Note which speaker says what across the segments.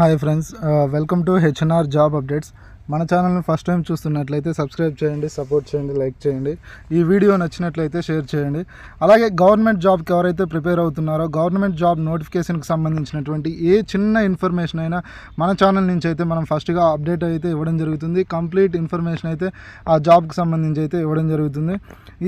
Speaker 1: Hi friends, uh, welcome to HNR Job Updates. మన ఛానల్ని first time చూస్తున్నట్లయితే subscribe చేయండి సపోర్ట్ చేయండి లైక్ చేయండి. ఈ వీడియో నచ్చినట్లయితే షేర్ చేయండి. అలాగే గవర్నమెంట్ జాబ్కి ఎవరైతే ప్రిపేర్ అవుతున్నారో గవర్నమెంట్ జాబ్ నోటిఫికేషన్కి సంబంధించినటువంటి ఏ చిన్న ఇన్ఫర్మేషన్ అయినా మన ఛానల్ నుంచి అయితే మనం ఫస్ట్గా అప్డేట్ అయితే ఇవ్వడం జరుగుతుంది. కంప్లీట్ ఇన్ఫర్మేషన్ అయితే ఆ జాబ్కి సంబంధించి అయితే ఇవ్వడం జరుగుతుంది.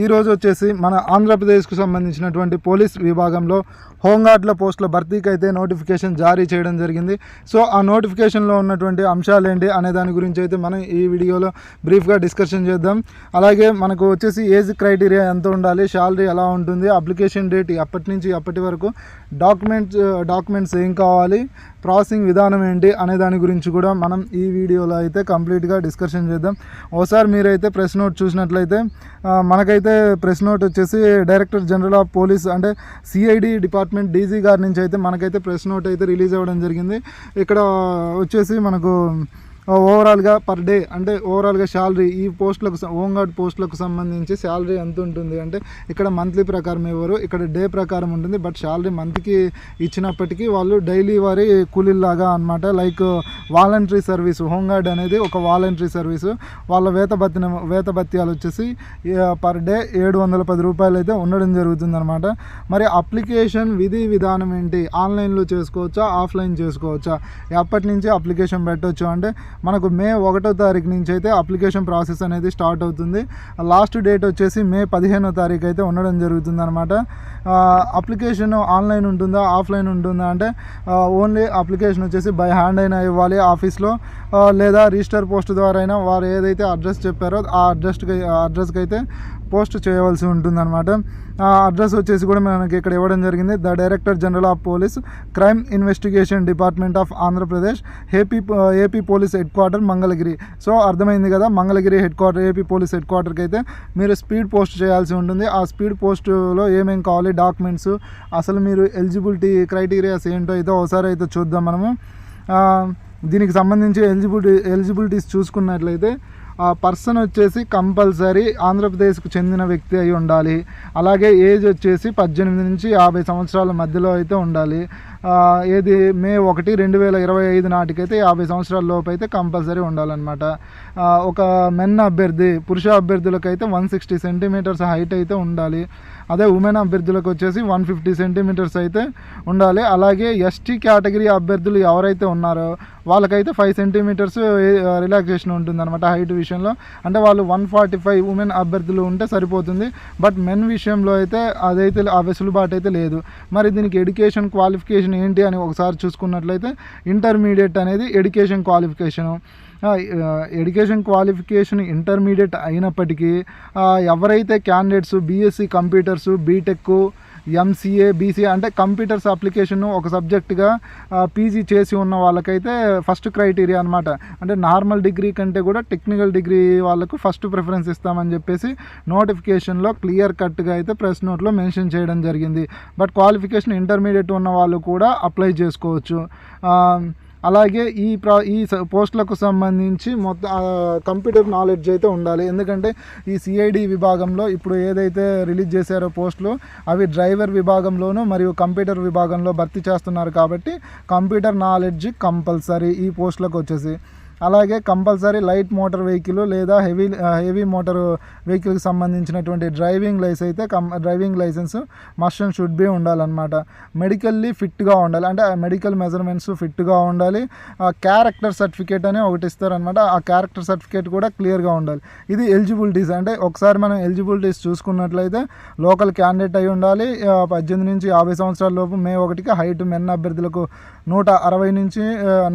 Speaker 1: ఈరోజు వచ్చేసి మన ఆంధ్రప్రదేశ్కు సంబంధించినటువంటి పోలీస్ విభాగంలో హోంగార్డ్ల పోస్టుల భర్తీకి అయితే నోటిఫికేషన్ జారీ చేయడం జరిగింది. సో ఆ నోటిఫికేషన్లో ఉన్నటువంటి అంశాలు ఏంటి అనే దాని గురించి అయితే మనం ఈ వీడియోలో బ్రీఫ్గా డిస్కషన్ చేద్దాం. అలాగే మనకు వచ్చేసి ఏజ్ క్రైటీరియా ఎంత ఉండాలి శాలరీ ఎలా ఉంటుంది అప్లికేషన్ డేట్ అప్పటి నుంచి అప్పటి వరకు డాక్యుమెంట్స్ డాక్యుమెంట్స్ ఏం కావాలి ప్రాసెసింగ్ విధానం ఏంటి అనే దాని గురించి కూడా మనం ఈ వీడియోలో అయితే కంప్లీట్గా డిస్కషన్ చేద్దాం. ఒకసారి మీరైతే ప్రెస్ నోట్ చూసినట్లయితే మనకైతే ప్రెస్ నోట్ వచ్చేసి డైరెక్టర్ జనరల్ ఆఫ్ పోలీస్ అంటే సిఐడి డిపార్ట్మెంట్ డీజీ గారి నుంచి అయితే మనకైతే ప్రెస్ నోట్ అయితే రిలీజ్ అవ్వడం జరిగింది. ఇక్కడ వచ్చేసి మనకు ఓవరాల్గా పర్ డే అంటే ఓవరాల్గా శాలరీ ఈ పోస్టులకు హోంగార్డ్ పోస్టులకు సంబంధించి శాలరీ ఎంత ఉంటుంది? అంటే ఇక్కడ మంత్లీ ప్రకారం ఇవ్వరు ఇక్కడ డే ప్రకారం ఉంటుంది బట్ శాలరీ మంత్కి ఇచ్చినప్పటికీ వాళ్ళు డైలీ వారి కూలీలాగా అనమాట లైక్ వాలంటరీ సర్వీస్ హోంగార్డ్ అనేది ఒక వాలంటరీ సర్వీసు వాళ్ళ వేతభత్యం భత్తిన వేత భత్యాలు వచ్చేసి పర్ డే ఏడు వందల పది రూపాయలు అయితే ఉండడం జరుగుతుంది అనమాట మరి అప్లికేషన్ విధి విధానం ఏంటి? ఆన్లైన్లో చేసుకోవచ్చా ఆఫ్లైన్ చేసుకోవచ్చా? ఎప్పటి నుంచి అప్లికేషన్ పెట్టవచ్చు అంటే మనకు మే ఒకటో తారీఖు నుంచి అయితే అప్లికేషన్ ప్రాసెస్ అనేది స్టార్ట్ అవుతుంది. లాస్ట్ డేట్ వచ్చేసి మే పదిహేనో తారీఖు అయితే ఉండడం జరుగుతుంది అనమాట అప్లికేషన్ ఆన్లైన్ ఉంటుందా ఆఫ్లైన్ ఉంటుందా అంటే ఓన్లీ అప్లికేషన్ వచ్చేసి బై హ్యాండ్ అయినా ఇవ్వాలి ఆఫీస్లో. లేదా రిజిస్టర్ పోస్ట్ ద్వారా అయినా వారు ఏదైతే అడ్రస్ చెప్పారో ఆ అడ్రస్కి అడ్రస్కి అయితే పోస్ట్ చేయవలసి ఉంటుందన్నమాట. ఆ అడ్రస్ వచ్చేసి కూడా మనకి ఇక్కడ ఇవ్వడం జరిగింది. The director general of police crime investigation department of Andhra Pradesh AP AP police head quarter Mangalagiri. So అర్థమైంది కదా Mangalagiri head quarter AP police head క్వార్టర్కి అయితే మీరు స్పీడ్ పోస్ట్ చేయాల్సి ఉంటుంది. ఆ స్పీడ్ పోస్ట్లో ఏమేమి కావాలి డాక్యుమెంట్స్ అసలు మీరు ఎలిజిబిలిటీ క్రైటీరియాస్ ఏంటో అయితే ఒకసారి అయితే చూద్దాం మనము. దీనికి సంబంధించి ఎలిజిబిలిటీ ఎలిజిబిలిటీస్ చూసుకున్నట్లయితే ఆ పర్సన్ వచ్చేసి కంపల్సరీ ఆంధ్రప్రదేశ్కు చెందిన వ్యక్తి అయి ఉండాలి. అలాగే ఏజ్ వచ్చేసి పద్దెనిమిది నుంచి యాభై సంవత్సరాల మధ్యలో అయితే ఉండాలి. ఏది మే ఒకటి రెండు వేల ఇరవై ఐదు నాటికైతే యాభై సంవత్సరాల లోపు అయితే కంపల్సరీ ఉండాలన్నమాట. ఒక మెన్ అభ్యర్థి పురుష అభ్యర్థులకు అయితే వన్ సిక్స్టీ సెంటీమీటర్స్ హైట్ అయితే ఉండాలి. అదే ఉమెన్ అభ్యర్థులకు వచ్చేసి వన్ ఫిఫ్టీ సెంటీమీటర్స్ అయితే ఉండాలి. అలాగే ఎస్టీ కేటగిరీ అభ్యర్థులు ఎవరైతే ఉన్నారో వాళ్ళకైతే ఫైవ్ సెంటీమీటర్స్ రిలాక్సేషన్ ఉంటుందన్నమాట హైట్ విషయంలో. అంటే వాళ్ళు వన్ ఫార్టీ ఫైవ్ ఉమెన్ అభ్యర్థులు ఉంటే సరిపోతుంది. బట్ మెన్ విషయంలో అయితే అదైతే ఆ వెసులుబాటు అయితే లేదు. మరి దీనికి ఎడ్యుకేషన్ క్వాలిఫికేషన్ ఏంటి అని ఒకసారి చూసుకున్నట్లయితే ఇంటర్మీడియట్ అనేది education qualification education qualification intermediate అయినప్పటికీ ఎవరైతే candidates BSc computers BTech MCA BCA అంటే కంప్యూటర్స్ అప్లికేషన్ ఒక సబ్జెక్టుగా పీజీ చేసి ఉన్న వాళ్ళకైతే ఫస్ట్ క్రైటీరియా అనమాట అంటే నార్మల్ డిగ్రీ కంటే కూడా టెక్నికల్ డిగ్రీ వాళ్ళకు ఫస్ట్ ప్రిఫరెన్స్ ఇస్తామని చెప్పేసి నోటిఫికేషన్లో క్లియర్ కట్గా అయితే ప్రెస్ నోట్లో మెన్షన్ చేయడం జరిగింది. బట్ క్వాలిఫికేషన్ ఇంటర్మీడియట్ ఉన్న వాళ్ళు కూడా అప్లై చేసుకోవచ్చు. అలాగే ఈ ప్రా ఈ పోస్టులకు సంబంధించి మొత్తం కంప్యూటర్ నాలెడ్జ్ అయితే ఉండాలి. ఎందుకంటే ఈ సిఐడి విభాగంలో ఇప్పుడు ఏదైతే రిలీజ్ చేశారో పోస్టులు అవి డ్రైవర్ విభాగంలోనూ మరియు కంప్యూటర్ విభాగంలో భర్తీ చేస్తున్నారు కాబట్టి కంప్యూటర్ నాలెడ్జ్ కంపల్సరీ ఈ పోస్టులకు వచ్చేసి. అలాగే కంపల్సరీ లైట్ మోటార్ వెహికల్ లేదా హెవీ హెవీ మోటార్ వెహికల్కి సంబంధించినటువంటి డ్రైవింగ్ లైసెన్స్ అయితే కం driving licence must and should be ఉండాలన్నమాట. మెడికల్లీ ఫిట్గా ఉండాలి. అంటే మెడికల్ మెజర్మెంట్స్ ఫిట్గా ఉండాలి. క్యారెక్టర్ సర్టిఫికేట్ అని ఒకటి ఇస్తారనమాట ఆ క్యారెక్టర్ సర్టిఫికేట్ కూడా క్లియర్గా ఉండాలి. ఇది ఎలిజిబిలిటీస్. అంటే ఒకసారి మనం ఎలిజిబిలిటీస్ చూసుకున్నట్లయితే లోకల్ క్యాండిడేట్ అయి ఉండాలి. పద్దెనిమిది నుంచి యాభై సంవత్సరాల లోపు మే ఒకటికి హైట్ మెన్ అభ్యర్థులకు నూట అరవై నుంచి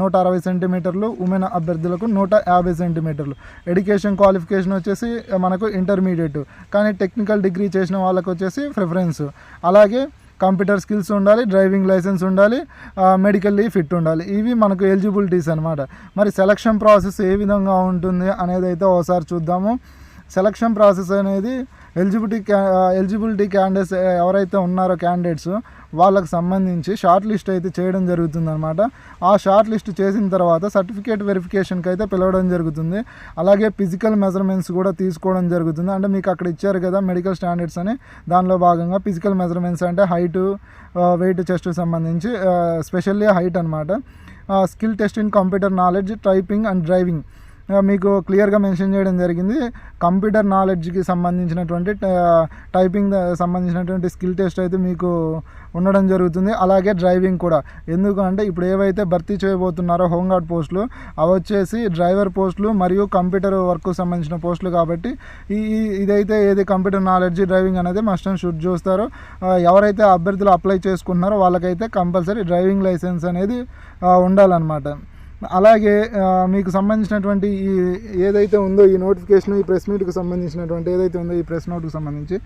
Speaker 1: నూట అరవై సెంటీమీటర్లు ఉమెన్ అభ్యర్థులకు నూట యాభై సెంటీమీటర్లు. ఎడ్యుకేషన్ క్వాలిఫికేషన్ వచ్చేసి మనకు ఇంటర్మీడియట్ కానీ టెక్నికల్ డిగ్రీ చేసిన వాళ్ళకు వచ్చేసి ప్రిఫరెన్స్ అలాగే కంప్యూటర్ స్కిల్స్ ఉండాలి డ్రైవింగ్ లైసెన్స్ ఉండాలి మెడికల్లీ ఫిట్ ఉండాలి. ఇవి మనకు ఎలిజిబిలిటీస్ అనమాట మరి సెలక్షన్ ప్రాసెస్ ఏ విధంగా ఉంటుంది అనేది అయితే ఒకసారి చూద్దాము. సెలక్షన్ ప్రాసెస్ అనేది ఎలిజిబిలిటీ ఎలిజిబిలిటీ క్యాండిడేట్స్ ఎవరైతే ఉన్నారో క్యాండిడేట్స్ వాళ్ళకి సంబంధించి షార్ట్ లిస్ట్ అయితే చేయడం జరుగుతుంది అనమాట ఆ షార్ట్ లిస్ట్ చేసిన తర్వాత సర్టిఫికేట్ వెరిఫికేషన్కి అయితే పిలవడం జరుగుతుంది. అలాగే ఫిజికల్ మెజర్మెంట్స్ కూడా తీసుకోవడం జరుగుతుంది. అంటే మీకు అక్కడ ఇచ్చారు కదా మెడికల్ స్టాండర్డ్స్ అని దానిలో భాగంగా ఫిజికల్ మెజర్మెంట్స్ అంటే హైటు వెయిట్ చెస్ట్ సంబంధించి స్పెషల్లీ హైట్ అనమాట skill test in computer knowledge typing and driving. మీకు క్లియర్గా మెన్షన్ చేయడం జరిగింది. కంప్యూటర్ నాలెడ్జ్కి సంబంధించినటువంటి టైపింగ్ సంబంధించినటువంటి స్కిల్ టెస్ట్ అయితే మీకు ఉండడం జరుగుతుంది. అలాగే డ్రైవింగ్ కూడా. ఎందుకు అంటే ఇప్పుడు ఏవైతే భర్తీ చేయబోతున్నారో హోంగార్డ్ పోస్టులు అవి వచ్చేసి డ్రైవర్ పోస్టులు మరియు కంప్యూటర్ వర్క్ సంబంధించిన పోస్టులు కాబట్టి ఈ ఇదైతే ఏది కంప్యూటర్ నాలెడ్జ్ డ్రైవింగ్ అనేది మస్ట్ అండ్ షుడ్ చూస్తారో. ఎవరైతే అభ్యర్థులు అప్లై చేసుకుంటున్నారో వాళ్ళకైతే కంపల్సరీ డ్రైవింగ్ లైసెన్స్ అనేది ఉండాలన్నమాట. అలాగే మీకు సంబంధించినటువంటి ఈ ఏదైతే ఉందో ఈ నోటిఫికేషన్ ఈ ప్రెస్ మీట్కి సంబంధించినటువంటి ఏదైతే ఉందో ఈ ప్రెస్ నోట్కి సంబంధించి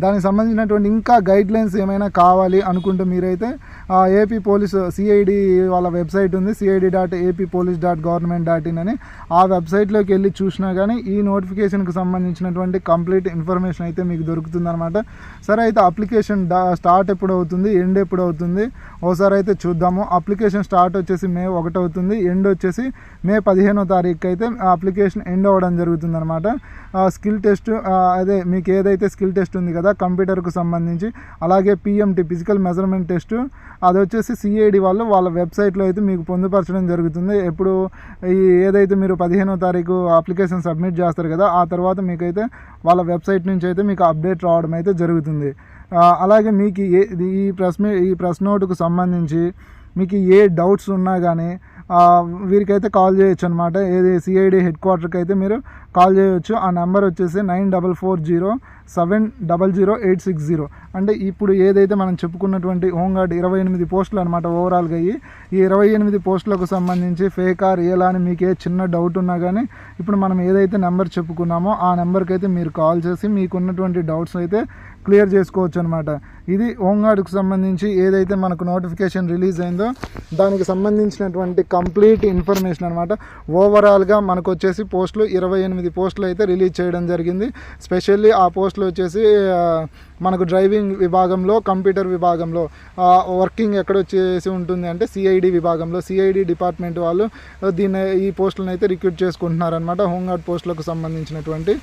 Speaker 1: దానికి సంబంధించినటువంటి ఇంకా గైడ్లైన్స్ ఏమైనా కావాలి అనుకుంటే మీరైతే ఏపీ పోలీసు సిఐడి వాళ్ళ వెబ్సైట్ ఉంది. CID dot AP police dot government dot in అని. ఆ వెబ్సైట్లోకి వెళ్ళి చూసినా కానీ ఈ నోటిఫికేషన్కి సంబంధించినటువంటి కంప్లీట్ ఇన్ఫర్మేషన్ అయితే మీకు దొరుకుతుందనమాట సరే అయితే అప్లికేషన్ స్టార్ట్ ఎప్పుడు అవుతుంది? ఎండ్ ఎప్పుడు అవుతుంది? ఓసారి అయితే చూద్దాము. అప్లికేషన్ స్టార్ట్ వచ్చేసి మే ఒకటి అవుతుంది. ఎండ్ వచ్చేసి మే పదిహేనో తారీఖు అయితే అప్లికేషన్ ఎండ్ అవ్వడం జరుగుతుంది అనమాట స్కిల్ టెస్ట్ అదే మీకు ఏదైతే స్కిల్ టెస్ట్ ఉంది కదా కంప్యూటర్కు సంబంధించి అలాగే పిఎంటి ఫిజికల్ మెజర్మెంట్ టెస్ట్ అది వచ్చేసి సిఐడి వాళ్ళు వాళ్ళ వెబ్సైట్లో అయితే మీకు పొందుపరచడం జరుగుతుంది. ఎప్పుడు ఈ ఏదైతే మీరు పదిహేనో తారీఖు అప్లికేషన్ సబ్మిట్ చేస్తారు కదా ఆ తర్వాత మీకైతే వాళ్ళ వెబ్సైట్ నుంచి అయితే మీకు అప్డేట్ రావడం అయితే జరుగుతుంది. అలాగే మీకు ఏ ఈ ప్రెస్ ఈ ప్రెస్ నోటుకు సంబంధించి మీకు ఏ డౌట్స్ ఉన్నా కానీ వీరికైతే కాల్ చేయొచ్చు అనమాట ఏది సిఐడి హెడ్ క్వార్టర్కి అయితే మీరు కాల్ చేయొచ్చు. ఆ నెంబర్ వచ్చేసి nine double four zero seven double zero eight six zero. అంటే ఇప్పుడు ఏదైతే మనం చెప్పుకున్నటువంటి హోంగార్డ్ ఇరవై ఎనిమిది పోస్టులు అనమాట ఓవరాల్గా అయ్యి ఈ ఇరవై ఎనిమిది పోస్టులకు సంబంధించి ఫేకా రియలా అని మీకు ఏ చిన్న డౌట్ ఉన్నా కానీ ఇప్పుడు మనం ఏదైతే నెంబర్ చెప్పుకున్నామో ఆ నెంబర్కి అయితే మీరు కాల్ చేసి మీకున్నటువంటి డౌట్స్ అయితే క్లియర్ చేసుకోవచ్చు అనమాట ఇది హోంగార్డ్కి సంబంధించి ఏదైతే మనకు నోటిఫికేషన్ రిలీజ్ అయిందో దానికి సంబంధించినటువంటి కంప్లీట్ ఇన్ఫర్మేషన్ అనమాట ఓవరాల్గా మనకు వచ్చేసి పోస్టులు ఇరవై ఎనిమిది పోస్టులు అయితే రిలీజ్ చేయడం జరిగింది. స్పెషల్లీ ఆ పోస్టులు వచ్చేసి మనకు డ్రైవింగ్ విభాగంలో కంప్యూటర్ విభాగంలో వర్కింగ్ ఎక్కడ వచ్చేసి ఉంటుంది అంటే సిఐడి విభాగంలో. సిఐడి డిపార్ట్మెంట్ వాళ్ళు దీన్ని ఈ పోస్టులను అయితే రిక్రూట్ చేసుకుంటున్నారనమాట హోంగార్డ్ పోస్టులకు సంబంధించినటువంటి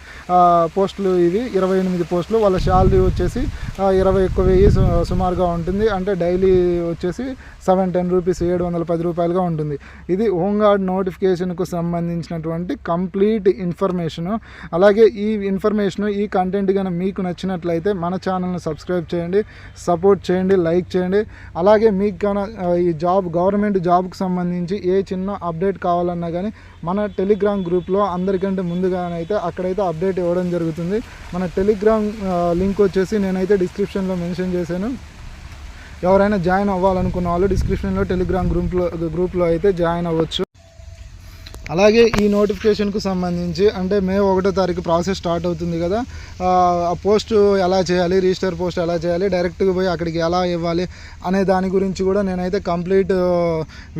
Speaker 1: పోస్టులు ఇవి. ఇరవై ఎనిమిది పోస్టులు. వాళ్ళ శాలరీ వచ్చేసి ఇరవై ఒక్క వెయ్యి సు- సుమారుగా ఉంటుంది. అంటే డైలీ వచ్చేసి సెవెన్ టెన్ రూపీస్ ఏడు వందల పది రూపాయలుగా ఉంటుంది. ఇది హోంగార్డ్ నోటిఫికేషన్కు సంబంధించినటువంటి కంప్లీట్ ఇన్ఫర్మేషను. అలాగే ఈ ఇన్ఫర్మేషన్ ఈ కంటెంట్ కనుక మీకు నచ్చినట్లయితే మన ఛానల్ని సబ్స్క్రైబ్ చేయండి సపోర్ట్ చేయండి లైక్ చేయండి. అలాగే మీకు కన ఈ జాబ్ గవర్నమెంట్ జాబ్కి సంబంధించి ఏ చిన్న అప్డేట్ కావాలన్నా కానీ మన టెలిగ్రామ్ గ్రూప్లో అందరికంటే ముందుగానైతే అక్కడైతే అప్డేట్ ఇవ్వడం జరుగుతుంది. మన టెలిగ్రామ్ లింక్ వచ్చేసి నేనైతే డిస్క్రిప్షన్లో మెన్షన్ చేశాను. ఎవరైనా జాయిన్ అవ్వాలనుకున్న వాళ్ళు డిస్క్రిప్షన్లో టెలిగ్రామ్ గ్రూప్లో గ్రూప్లో అయితే జాయిన్ అవ్వచ్చు. అలాగే ఈ నోటిఫికేషన్కు సంబంధించి అంటే మే ఒకటో తారీఖు ప్రాసెస్ స్టార్ట్ అవుతుంది కదా ఆ, పోస్ట్ ఎలా చేయాలి రిజిస్టర్ పోస్ట్ ఎలా చేయాలి డైరెక్ట్గా పోయి అక్కడికి ఎలా ఇవ్వాలి అనే దాని గురించి కూడా నేనైతే కంప్లీట్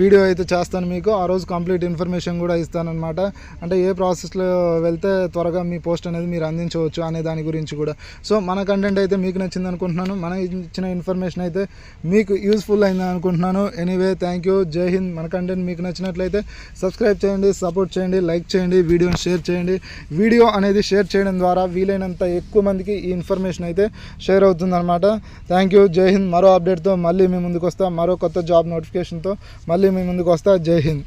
Speaker 1: వీడియో అయితే చేస్తాను మీకు. ఆ రోజు కంప్లీట్ ఇన్ఫర్మేషన్ కూడా ఇస్తానమాట అంటే ఏ ప్రాసెస్లో వెళ్తే త్వరగా మీ పోస్ట్ అనేది మీరు అందించవచ్చు అనే దాని గురించి కూడా. సో మన కంటెంట్ అయితే మీకు నచ్చింది అనుకుంటున్నాను. మన ఇచ్చిన ఇన్ఫర్మేషన్ అయితే మీకు యూస్ఫుల్ అయింది అనుకుంటున్నాను. ఎనీవే థ్యాంక్ యూ జై హింద్. మన కంటెంట్ మీకు నచ్చినట్లయితే సబ్స్క్రైబ్ చేయండి సపోర్ట్ చేయండి లైక్ చేయండి వీడియోని షేర్ చేయండి. వీడియో అనేది షేర్ చేయడం ద్వారా వీలైనంత ఎక్కువ మందికి ఈ ఇన్ఫర్మేషన్ అయితే షేర్ అవుతుందన్నమాట. థ్యాంక్ యూ జై హింద్ మరో అప్డేట్తో మళ్ళీ మీ ముందుకు వస్తా. మరో కొత్త జాబ్ నోటిఫికేషన్తో మళ్ళీ మీ ముందుకు వస్తా. జై హింద్